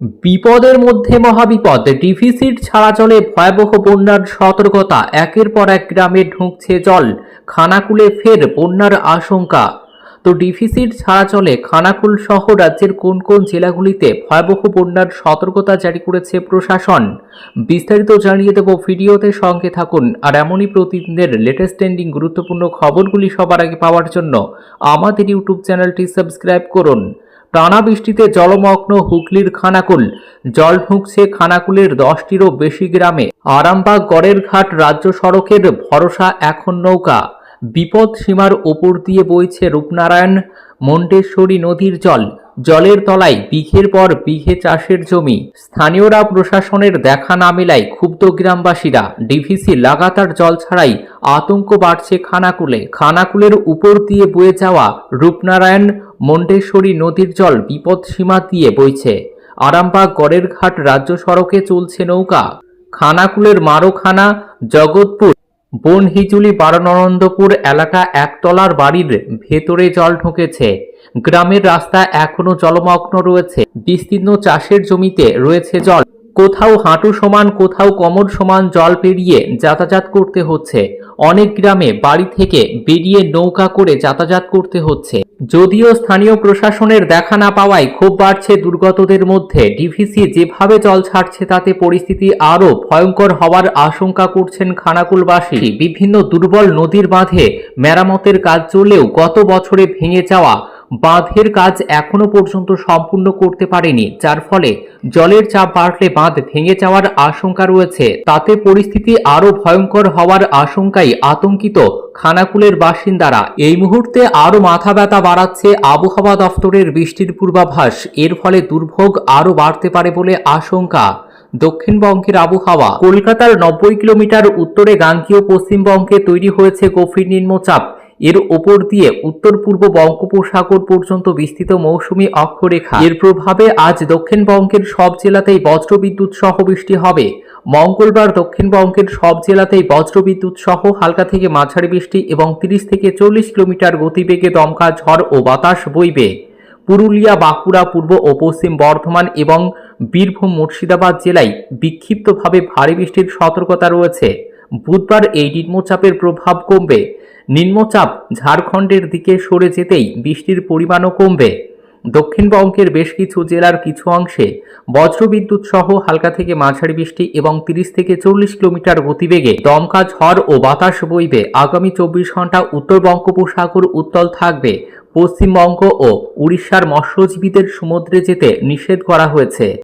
বিপদের মধ্যে মহাবিপদ ডিভিসির ছাড়া চলে ভয়াবহ বন্যার সতর্কতা। একের পর এক গ্রামে ঢুকছে জল, খানাকুলে ফের বন্যার আশঙ্কা। তো ডিভিসির ছাড়া চলে খানাকুল সহ রাজ্যের কোন কোন জেলাগুলিতে ভয়াবহ বন্যার সতর্কতা জারি করেছে প্রশাসন? বিস্তারিত জানিয়ে দেব ভিডিওতে সঙ্গে থাকুন। আর এমনই প্রতিদিনের লেটেস্ট ট্রেন্ডিং গুরুত্বপূর্ণ খবরগুলি সবার আগে পাওয়ার জন্য আমাদের ইউটিউব চ্যানেলটি সাবস্ক্রাইব করুন। টানা বৃষ্টিতে জলমগ্ন হুগলির খানাকুল। জল ঢুকছে খানাকুলের দশটিরও বেশি গ্রামে। আরামবাগ গড়ের ঘাট রাজ্য সড়কের ভরসা এখন নৌকা। বিপদ সীমার ওপর দিয়ে বইছে রূপনারায়ণ। মন্টেশ্বরী নদীর জল। জলের তলায় বিঘের পর বিঘে চাষের জমি। স্থানীয়রা প্রশাসনের দেখা না মেলায় ক্ষুব্ধ গ্রামবাসীরা। ডিভিসি লাগাতার জল ছাড়াই আতঙ্ক বাড়ছে খানাকুলে। খানাকুলের উপর দিয়ে বয়ে যাওয়া রূপনারায়ণ মন্টেশ্বরী নদীর জল বিপদ সীমা দিয়ে বইছে। আরামবাগ গড়ের ঘাট রাজ্য সড়কে চলছে নৌকা। খানাকুলের মারোখানা, জগৎপুর, বনহিজুলি, বারনন্দপুর এলাকা একতলার বাড়ির ভেতরে জল ঢুকেছে। গ্রামের রাস্তা এখনও জলমগ্ন রয়েছে। বিস্তীর্ণ চাষের জমিতে রয়েছে জল। কোথাও হাঁটু সমান, কোথাও কোমর সমান জল পেরিয়ে যাতায়াত করতে হচ্ছে। অনেক গ্রামে বাড়ি থেকে বেরিয়ে নৌকা করে যাতায়াত করতে হচ্ছে। যদিও স্থানীয় প্রশাসনের দেখা না পাওয়ায় ক্ষোভ বাড়ছে দুর্গতদের মধ্যে। ডিভিসি যেভাবে জল ছাড়ছে তাতে পরিস্থিতি আরও ভয়ঙ্কর হওয়ার আশঙ্কা করছেন খানাকুলবাসী। বিভিন্ন দুর্বল নদীর বাঁধে মেরামতের কাজ চললেও গত বছরে ভেঙে যাওয়া বাঁধের কাজ এখনও পর্যন্ত সম্পূর্ণ করতে পারেনি, যার ফলে জলের চাপ বাড়লে বাঁধ ভেঙে যাওয়ার আশঙ্কা রয়েছে। তাতে পরিস্থিতি আরও ভয়ঙ্কর হওয়ার আশঙ্কায় আতঙ্কিত খানাকুলের বাসিন্দারা। এই মুহূর্তে আরও মাথা ব্যথা বাড়াচ্ছে আবহাওয়া দফতরের বৃষ্টির পূর্বাভাস। এর ফলে দুর্ভোগ আরও বাড়তে পারে বলে আশঙ্কা। দক্ষিণবঙ্গের আবহাওয়া। কলকাতার নব্বই কিলোমিটার উত্তরে গাঙ্গীয় পশ্চিমবঙ্গে তৈরি হয়েছে গভীর নিম্নচাপ। এর ওপর দিয়ে উত্তর পূর্ব বঙ্গোপসাগর পর্যন্ত বিস্তৃত মৌসুমি অক্ষরেখা। এর প্রভাবে আজ দক্ষিণবঙ্গের সব জেলাতেই বজ্রবিদ্যুৎ সহ বৃষ্টি হবে। মঙ্গলবার দক্ষিণবঙ্গের সব জেলাতেই বজ্রবিদ্যুৎ সহ হালকা থেকে মাঝারি বৃষ্টি এবং তিরিশ থেকে চল্লিশ কিলোমিটার গতিবেগে দমকা ঝড় ও বাতাস বইবে। পুরুলিয়া, বাঁকুড়া, পূর্ব ও পশ্চিম বর্ধমান এবং বীরভূম, মুর্শিদাবাদ জেলায় বিক্ষিপ্তভাবে ভারী বৃষ্টির সতর্কতা রয়েছে। বুধবার এই নিম্নচাপের প্রভাব কমবে। নিম্নচাপ ঝাড়খণ্ডের দিকে সরে যেতেই বৃষ্টির পরিমাণও কমবে। দক্ষিণবঙ্গের বেশ কিছু জেলার কিছু অংশে বজ্রবিদ্যুৎ সহ হালকা থেকে মাঝারি বৃষ্টি এবং তিরিশ থেকে চল্লিশ কিলোমিটার গতিবেগে দমকা ঝড় ও বাতাস বইবে। আগামী চব্বিশ ঘণ্টা উত্তর বঙ্গোপসাগর উত্তল থাকবে। পশ্চিমবঙ্গ ও উড়িষ্যার মৎস্যজীবীদের সমুদ্রে যেতে নিষেধ করা হয়েছে।